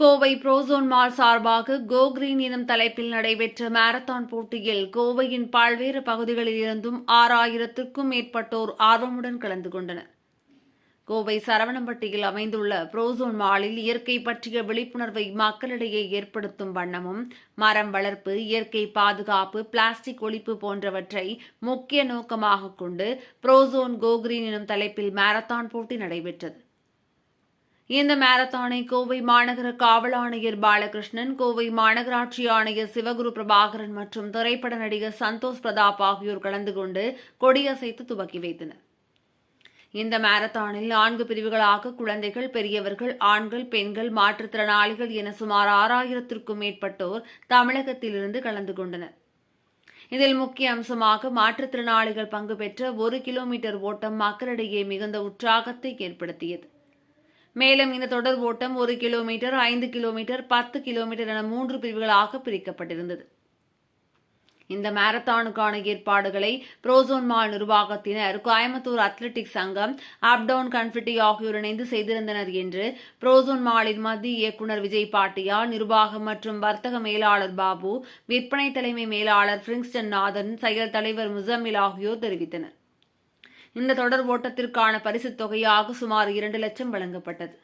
Kovai frozen mall சார்பாக கோ green எனும் தலைப்பில் நடைபெற்ற மாரத்தான் போட்டியில் கோவையின் பல்வேறு பகுதிகளில் இருந்தும் ஆறாயிரத்திற்கும் மேற்பட்டோர் ஆர்வமுடன் கலந்து கொண்டனர். கோவை சரவணம்பட்டியில் அமைந்துள்ள புரோசோன் மாலில் இயற்கை பற்றிய விழிப்புணர்வை மக்களிடையே ஏற்படுத்தும் வண்ணமும் மரம் வளர்ப்பு இயற்கை பாதுகாப்பு பிளாஸ்டிக் ஒழிப்பு போன்றவற்றை முக்கிய நோக்கமாக கொண்டு புரோசோன் கோ கிரீன் எனும் தலைப்பில் மாரத்தான் போட்டி நடைபெற்றது. இந்த மாரத்தானை கோவை மாநகர காவல் ஆணையர் பாலகிருஷ்ணன் கோவை மாநகராட்சி ஆணையர் சிவகுரு பிரபாகரன் மற்றும் திரைப்பட நடிகர் சந்தோஷ் பிரதாப் ஆகியோர் கலந்து கொண்டு கொடியசைத்து துவக்கி வைத்தனர். இந்த மாரத்தானில் நான்கு பிரிவுகளாக குழந்தைகள் பெரியவர்கள் ஆண்கள் பெண்கள் மாற்றுத்திறனாளிகள் என சுமார் ஆறாயிரத்திற்கும் மேற்பட்டோர் தமிழகத்திலிருந்து கலந்து கொண்டனர். இதில் முக்கிய அம்சமாக மாற்றுத்திறனாளிகள் பங்கு பெற்ற ஒரு கிலோமீட்டர் ஓட்டம் மக்களிடையே மிகுந்த உற்சாகத்தை ஏற்படுத்தியது. மேலும் இந்த தொடர் ஓட்டம் ஒரு கிலோமீட்டர் ஐந்து கிலோமீட்டர் பத்து கிலோமீட்டர் என மூன்று பிரிவுகளாக பிரிக்கப்பட்டிருந்தது. இந்த மாரத்தானுக்கான ஏற்பாடுகளை புரோசோன் மால் நிர்வாகத்தினர் கோயம்புத்தூர் அத்லெட்டிக்ஸ் சங்கம் அப்டவுன் கன்ஃபிட்டி ஆகியோர் இணைந்து செய்திருந்தனர் என்று புரோசோன் மாலின் மத்திய இயக்குநர் விஜய் பாட்டியா நிர்வாகம் மற்றும் வர்த்தக மேலாளர் பாபு விற்பனை தலைமை மேலாளர் பிரிங்ஸ்டன் நாதன் செயல் தலைவர் முசம்மில் ஆகியோர் தெரிவித்தனர். இந்த தொடர் ஓட்டத்திற்கான பரிசுத் தொகையாக சுமார் இரண்டு லட்சம் வழங்கப்பட்டது.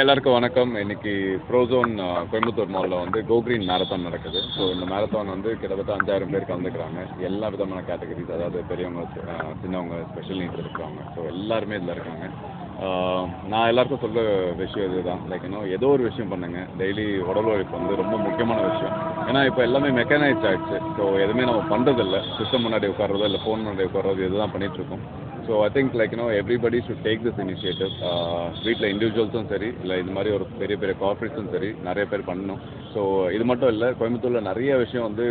எல்லாருக்கும் வணக்கம். இன்னைக்கு ப்ரோசோன் கோயம்புத்தூர் மாலில் வந்து கோக்ரீன் மேரத்தான் நடக்குது. ஸோ இந்த மேரத்தான் வந்து கிட்டத்தட்ட அஞ்சாயிரம் பேர் கலந்துக்கிறாங்க. எல்லா விதமான கேட்டகரிஸ் அதாவது பெரியவங்க சின்னவங்க ஸ்பெஷல் நீட்ஸ் இருக்கிறாங்க ஸோ எல்லாருமே இதில் இருக்காங்க. நான் எல்லாருக்கும் சொல்ல விஷயம் இதுதான். லைக் இன்னும் ஏதோ ஒரு விஷயம் பண்ணுங்க. டெய்லி உடல் உழைப்பு வந்து ரொம்ப முக்கியமான விஷயம். ஏன்னா இப்போ எல்லாமே மெக்கானைஸ் ஆகிடுச்சு ஸோ எதுவுமே நம்ம பண்ணுறதில்ல சிஸ்டம் முன்னாடி உட்காரதோ இல்லை ஃபோன் முன்னாடி உட்காரதோ இதுதான் பண்ணிகிட்ருக்கோம் இருக்கோம். So I think like you know everybody should take this initiative வீட்டில் இண்டிவிஜுவல்ஸும் சரி இல்லை இது மாதிரி ஒரு பெரிய பெரிய கார்பரேட்ஸும் சரி நிறைய பேர் பண்ணணும். ஸோ இது மட்டும் இல்லை கோயம்புத்தூரில் நிறைய விஷயம் வந்து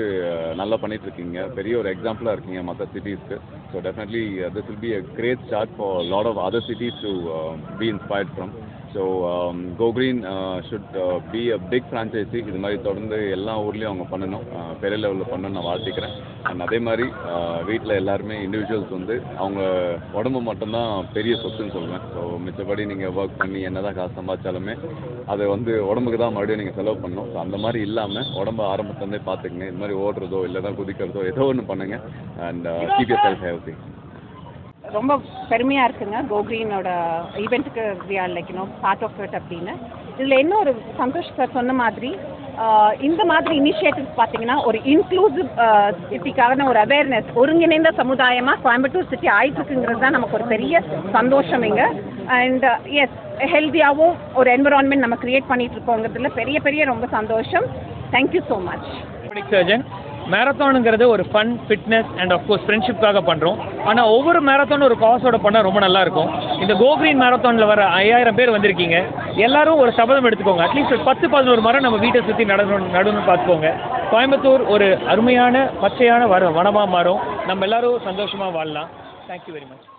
நல்லா பண்ணிட்டு இருக்கீங்க பெரிய ஒரு எக்ஸாம்பிளாக இருக்கீங்க மற்ற சிட்டிஸ்க்கு so definitely this will be a great start for lot of other cities to be inspired from so go green should be a big franchisee இது மாதிரி தொடர்ந்து எல்லா ஊர்லேயும் அவங்க பண்ணணும். பெரிய லெவலில் பண்ணணும்னு நான் வாழ்த்திக்கிறேன். அண்ட் அதே மாதிரி வீட்டில் எல்லாருமே இண்டிவிஜுவல்ஸ் வந்து அவங்க உடம்பு மட்டும்தான் பெரிய சொத்துன்னு சொல்லுவேன் ஸோ மிச்சப்படி நீங்கள் ஒர்க் பண்ணி என்ன தான் காசு சம்பாதிச்சாலுமே அதை வந்து உடம்புக்கு தான் மறுபடியும் நீங்கள் செலவு பண்ணணும். ஸோ அந்த மாதிரி இல்லாமல் உடம்ப ஆரம்பத்துலேருந்தே பார்த்துக்குங்க. இது மாதிரி ஓடுறதோ இல்லை தான் குதிக்கிறதோ ஏதோ ஒன்று பண்ணுங்கள் and keep your self healthy ரொம்ப பெருமையாக இருக்குங்க. கோக்ரீனோட ஈவெண்ட்டுக்கு we are like you know part of it அப்படின்னு. இதில் என்ன ஒரு சந்தோஷ் சார் சொன்ன மாதிரி இந்த மாதிரி இனிஷியேட்டிவ்ஸ் பார்த்தீங்கன்னா ஒரு இன்க்ளூசிவ் சிட்டிக்கான ஒரு அவேர்னஸ் ஒருங்கிணைந்த சமுதாயமாக கோயம்புத்தூர் சிட்டி ஆயிட்டுருக்குங்கிறது தான் நமக்கு ஒரு பெரிய சந்தோஷம் இங்கே. அண்ட் எஸ் uh, ஹெல்த்தியாகவும் ஒரு என்விரான்மெண்ட் நம்ம க்ரியேட் பண்ணிட்டு இருக்கோங்கிறதுல பெரிய பெரிய ரொம்ப சந்தோஷம். தேங்க்யூ ஸோ மச் சர்ஜன் மேரத்தானுங்கிறது ஒரு fun fitness and of course ஃப்ரெண்ட்ஷிப்காக பண்ணுறோம் ஆனால் ஒவ்வொரு மேரத்தானும் ஒரு காசோட பண்ணால் ரொம்ப நல்லா இருக்கும் இந்த கோக்ரீன் மேரத்தானில் வர ஐயாயிரம் பேர் வந்திருக்கீங்க. எல்லாரும் ஒரு சபதம் எடுத்துக்கோங்க. அட்லீஸ்ட் ஒரு பத்து பதினோரு மரம் நம்ம வீட்டை சுற்றி நடணும் நடுன்னு பார்த்துக்கோங்க. கோயம்புத்தூர் ஒரு அருமையான பச்சையான வர வனமாக மாறும். நம்ம எல்லோரும் சந்தோஷமாக வாழலாம். Thank you very much